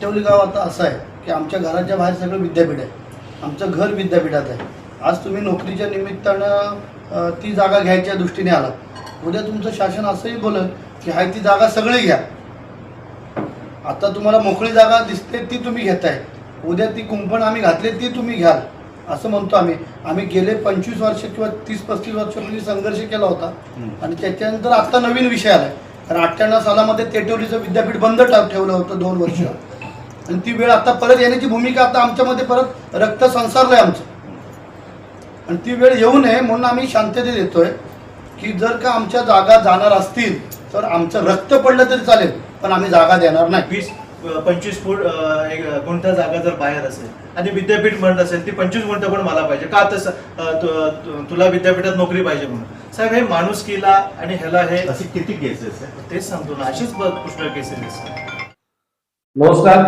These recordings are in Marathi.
टेवली गाव आता असं आहे की आमच्या घराच्या बाहेर सगळं विद्यापीठ आहे. आमचं घर विद्यापीठात आहे. आज तुम्ही नोकरीच्या निमित्तानं ती जागा घ्यायच्या दृष्टीने आलात. उद्या तुमचं शासन असंही बोलेल की हाय ती जागा सगळी घ्या. आता तुम्हाला मोकळी जागा दिसते ती तुम्ही घेताय. उद्या ती कुंपण आम्ही घातली ती तुम्ही घ्याल असं म्हणतो आम्ही. आम्ही गेले पंचवीस वर्ष किंवा तीस पस्तीस वर्षापूर्वी संघर्ष केला होता. आणि त्याच्यानंतर आता नवीन विषय आलाय. कारण अठ्ठ्याण्णव सालामध्ये तेटवलीचं विद्यापीठ बंद ठेवलं होतं दोन वर्ष. आणि ती वेळ आता परत येण्याची भूमिका आता आमच्यामध्ये परत रक्त संसारलंय आमचं. आणि ती वेळ येऊ नये म्हणून आम्ही शांतते देतोय की जर का आमच्या जागा जाणार असतील तर आमचं रक्त पडलं तरी चालेल पण आम्ही जागा देणार नाही. वीस पंचवीस फूट गुंठा जागा जर बाहेर असेल आणि विद्यापीठ म्हणत असेल ती पंचवीस गुंठ पण मला पाहिजे. का तसं अ, तु- तु- तुला विद्यापीठात नोकरी पाहिजे म्हणून. साहेब हे माणुसकीला आणि ह्याला हे असे किती केसेस आहे तेच सांगतो ना अशीच पुष्कळ केसेस नमस्कार.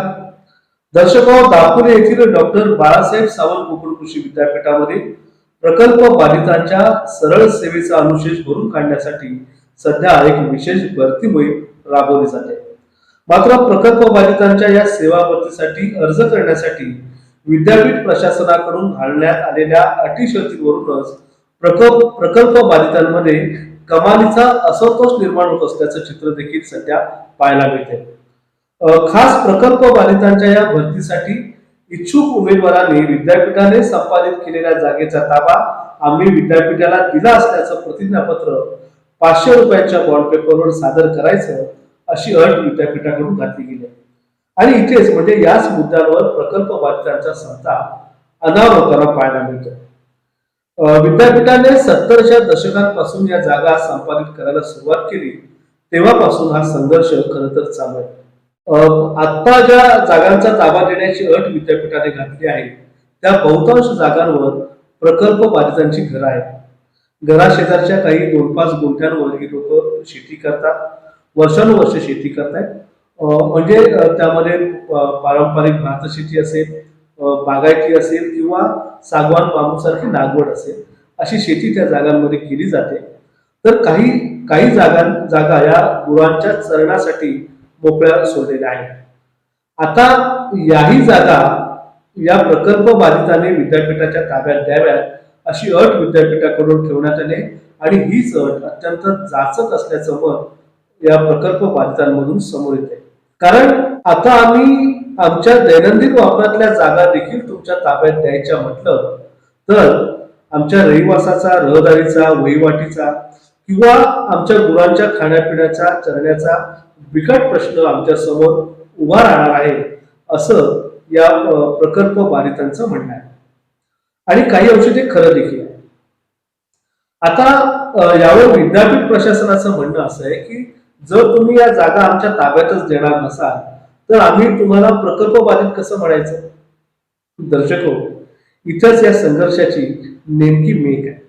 दर्शक दापुरे दापोली येथील डॉक्टर बाळासाहेब सावंत कोकण कृषी विद्यापीठामध्ये प्रकल्प बाधितांच्या सरळ सेवेचा अनुशेष भरून काढण्यासाठी सध्या एक विशेष भरती मोहीम राबवली जाते. मात्र प्रकल्प बाधितांच्या या सेवा भरतीसाठी अर्ज करण्यासाठी विद्यापीठ प्रशासनाकडून घालण्यात आलेल्या अटी शर्तीवरूनच प्रकल्प प्रकल्प बाधितांमध्ये कमालीचा असंतोष निर्माण होत असल्याचं चित्र देखील सध्या पाहायला मिळते. खास प्रकल्प बाधितांच्या या भरतीसाठी इच्छुक उमेदवारांनी विद्यापीठाने संपादित केलेल्या जागेचा ताबा आम्ही विद्यापीठाला दिला असल्याचं प्रतिज्ञापत्र पाचशे रुपयाच्या बॉन्ड पेपरवर सादर करायचं अशी अट विद्यापीठाकडून घातली गेली. आणि इथेच म्हणजे याच मुद्द्यांवर प्रकल्प बाधितांचा संताप अनावरताना पाहायला मिळतो. विद्यापीठाने सत्तरच्या दशकांपासून या जागा संपादित करायला सुरुवात केली तेव्हापासून हा संघर्ष खरं तर चालू आहे. आता ज्या जागांचा ताबा देण्याची अट विद्यापीठाने घातली आहे त्या बहुतांश जागांवर प्रकल्प बाधितांची घरं आहेत. घराशेजारच्या काही दोन पाच गुंठ्यांवर ही लोक शेती करतात वर्षानुवर्ष शेती करतायत म्हणजे त्यामध्ये पारंपरिक भात शेती असेल बागायती असेल किंवा सागवान बांबूसारखी लागवड असेल अशी शेती त्या जागांमध्ये केली जाते. तर काही काही जागा जागा या गुरांच्या चरणासाठी मोकळ्या सोडलेल्या आहेत. आता याही जागा या प्रकल्प बाधितांनी विद्यापीठाच्या ताब्यात द्याव्यात अशी अट विद्यापीठाकडून ठेवण्यात आली आणि हीच अट अत्यंत जाचक असल्याचं मत या प्रकल्प बाधितांमधून समोर येते कारण आता आम्ही आमच्या दैनंदिन वापरातल्या जागा देखील तुमच्या ताब्यात द्यायच्या म्हटलं तर आमच्या रहिवासाचा रहदारीचा वहिवाटीचा किंवा आमच्या गुरांच्या खाण्यापिण्याचा चरण्याचा बिकट प्रश्न आमच्यासमोर उभा राहणार आहे असं या प्रकल्प बाधितांचं म्हणणं आहे. आणि काही औषधे खरं देखील आहे आता यावर विद्यापीठ प्रशासनाचं म्हणणं असं आहे की जर तुम्ही या जागा आमच्या ताब्यातच देणार नसाल तर आम्ही तुम्हाला प्रकल्प बाधित कसं म्हणायचं? दर्शक हो इथंच या संघर्षाची नेमकी मेक आहे.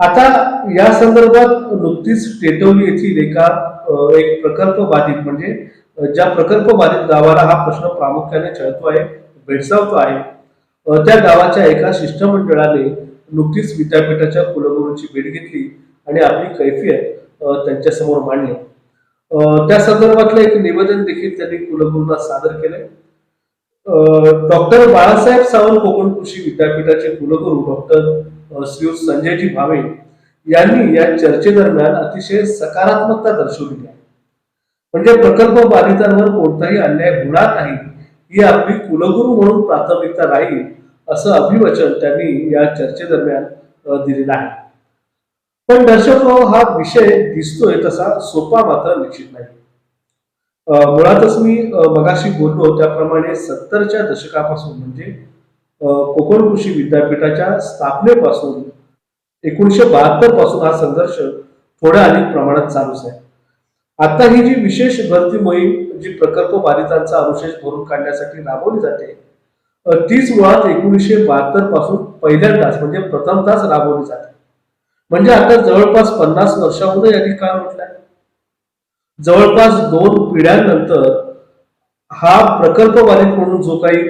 आता या संदर्भात नुकतीच टेटवली येथील एका एक प्रकल्प बाधित म्हणजे ज्या प्रकल्प बाधित गावाला हा प्रश्न प्रामुख्याने चळतो आहे भेडसावतो आहे त्या गावाच्या एका शिष्टमंडळाने नुकतीच विद्यापीठाच्या कुलगुरूंची भेट घेतली आणि आपली कैफियत त्यांच्यासमोर मांडली. त्या संदर्भातलं एक निवेदन देखील त्यांनी कुलगुरूंना सादर केलंय. डॉक्टर बाळासाहेब सावंत कोकण कृषी विद्यापीठाचे कुलगुरू डॉक्टर श्री संजयजी भावे यांनी या चर्चेदरम्यान अतिशय सकारात्मकता दर्शवली आहे. म्हणजे प्रकल्प बाधितांवर कोणताही अन्याय होणार नाही ही आपली कुलगुरू म्हणून प्राथमिकता राहील असं अभिवचन त्यांनी या चर्चेदरम्यान दिलेलं आहे. पण दर्शक हा विषय दिसतोय तसा सोपा मात्र निश्चित नाही. मुळातच मी मगाशी बोललो त्याप्रमाणे सत्तरच्या दशकापासून म्हणजे कोकण कृषी विद्यापीठाच्या स्थापनेपासून एकोणीशे बहात्तरपासून हा संघर्ष थोड्या अधिक प्रमाणात चालूच आहे. आता ही जी विशेष भरती मोहीम जी प्रकल्प बाधितांचा अनुशेष भरून काढण्यासाठी राबवली जाते तीच मुळात एकोणीसशे बहात्तरपासून पहिल्यांदाच म्हणजे प्रथमताच राबवली जाते. म्हणजे आता जवळपास पन्नास वर्षामध्ये अधिक काळ म्हटलाय? जवळपास दोन पिढ्यांनंतर हा प्रकल्प बाधित म्हणून जो काही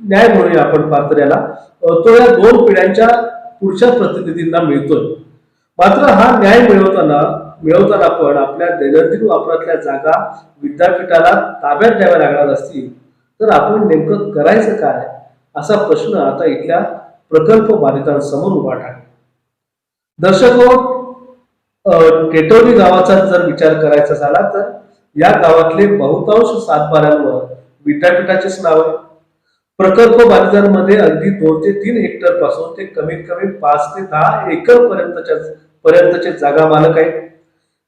न्याय म्हणूया आपण फार तर याला. तो या दोन पिढ्यांच्या पुढच्या प्रतिनिधींना मिळतोय. मात्र हा न्याय मिळवताना मिळवताना पण आपल्या दैनंदिन वापरातल्या जागा विद्यापीठाला ताब्यात द्याव्या लागणार असतील तर आपण नेमकं करायचं काय? असा प्रश्न आता इथल्या प्रकल्प बाधितांसमोर उभा आहे दर्शक टेटोली गावाचा जर विचार करायचा झाला तर या गावातले बहुतांश सातबाऱ्यांवर विद्यापीठाचेच नाव आहे. प्रकल्प बाधितांमध्ये अगदी दोन ते तीन हेक्टरपासून ते कमीत कमी पाच ते दहा एकर पर्यंतच्या पर्यंतचे जागा मालक आहेत.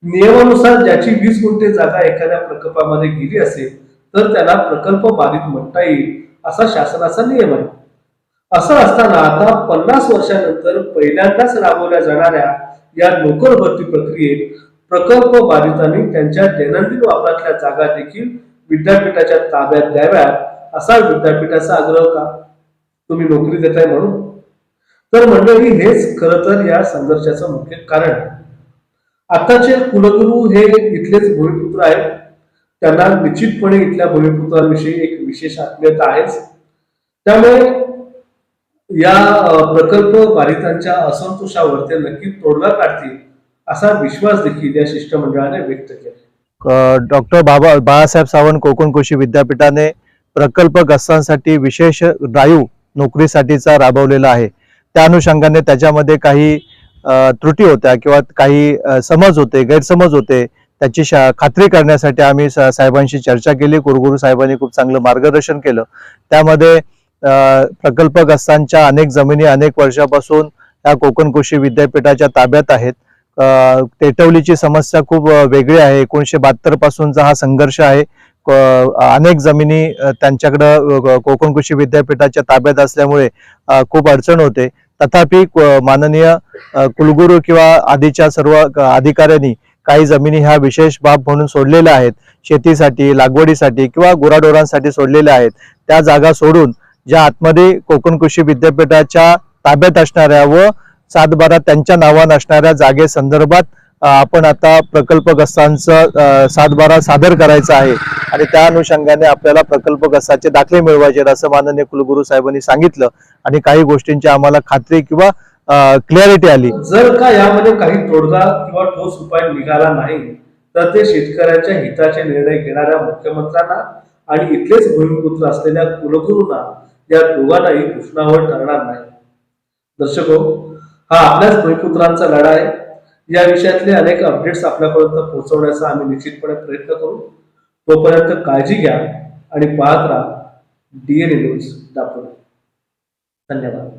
नियमानुसार ज्याची वीस गुंठे जागा एखाद्या प्रकल्पामध्ये गेली असेल तर त्याला प्रकल्प बाधित म्हणता येईल असा शासनाचा नियम आहे. असं असताना आता पन्नास वर्षानंतर पहिल्यांदाच राबवल्या जाणाऱ्या या नोकर भरती प्रक्रियेत प्रकल्प बाधितांनी त्यांच्या दैनंदिन वापरातल्या जागा देखील विद्यापीठाच्या ताब्यात द्याव्यात. असा विद्यापीठाचा आग्रह का? तुम्ही नोकरी देताय म्हणून? तर मंडळी हेच खरं तर या संघर्षाचं मुख्य कारण. आहे. आताचे कुलगुरू हे इथलेच भूमिपुत्र आहेत. त्यांना निश्चितपणे इथल्या भूमिपुत्रांविषयी एक विशेष आत्मीयता आहेच. त्यामुळे या प्रकल्प बाधितांच्या असंतोषावर ते नक्की तोडगा काढतील असा विश्वास देखील या शिष्टमंडळाने व्यक्त केला. डॉक्टर बाबा बाळासाहेब सावंत कोकण कृषी विद्यापीठाने प्रकल्पग्रस्तांसाठी विशेष ड्राईव्ह नोकरीसाठीचा राबवलेला आहे. त्या अनुषंगाने त्याच्यामध्ये काही त्रुटी होत्या किंवा काही समज होते गैरसमज होते त्याची शा खात्री करण्यासाठी आम्ही साहेबांशी चर्चा केली. कुलगुरू साहेबांनी खूप चांगलं मार्गदर्शन केलं. त्यामध्ये प्रकल्पग्रस्तांच्या अनेक जमिनी अनेक वर्षापासून या कोकण कृषी विद्यापीठाच्या ताब्यात आहेत. टेटवलीची समस्या खूप वेगळी आहे. एकोणीसशे बहात्तर पासूनचा हा संघर्ष आहे. अनेक जमिनी त्यांच्याकडं कोकण कृषी विद्यापीठाच्या ताब्यात असल्यामुळे खूप अडचण होते. तथापि माननीय कुलगुरू किंवा आधीच्या सर्व अधिकाऱ्यांनी काही जमिनी ह्या विशेष बाब म्हणून सोडलेल्या आहेत. शेतीसाठी लागवडीसाठी किंवा गुराढोरांसाठी सोडलेल्या आहेत. त्या जागा सोडून ज्या आतमध्ये कोकण कृषी विद्यापीठाच्या ताब्यात असणाऱ्या व सातबारा त्यांच्या नावानं असणाऱ्या जागे संदर्भात आपण आता प्रकल्पग्रस्तांचा सातबारा सादर करायचा आहे. आणि त्या अनुषंगाने आपल्याला प्रकल्पग्रस्ताचे दाखले मिळवायचे आहेत असं माननीय कुलगुरू साहेबांनी सांगितलं. आणि काही गोष्टींची आम्हाला खात्री किंवा क्लॅरिटी आली. जर का यामध्ये काही तोडगा किंवा ठोस उपाय निघाला नाही तर ते शेतकऱ्याच्या हिताचे निर्णय घेणाऱ्या मुख्यमंत्र्यांना आणि इथलेच भूमिपुत्र असलेल्या कुलगुरूंना या दोघांनाही कृष्णावर ठरणार नाही. दर्शको हा आपल्याच भूमिपुत्रांचा लढा आहे. या विषयातले अनेक अपडेट्स आपल्यापर्यंत पोहोचवण्याचा आम्ही निश्चितपणे प्रयत्न करू. तोपर्यंत काळजी घ्या आणि पाहत राहा. डीएनए न्यूज दाखवून धन्यवाद.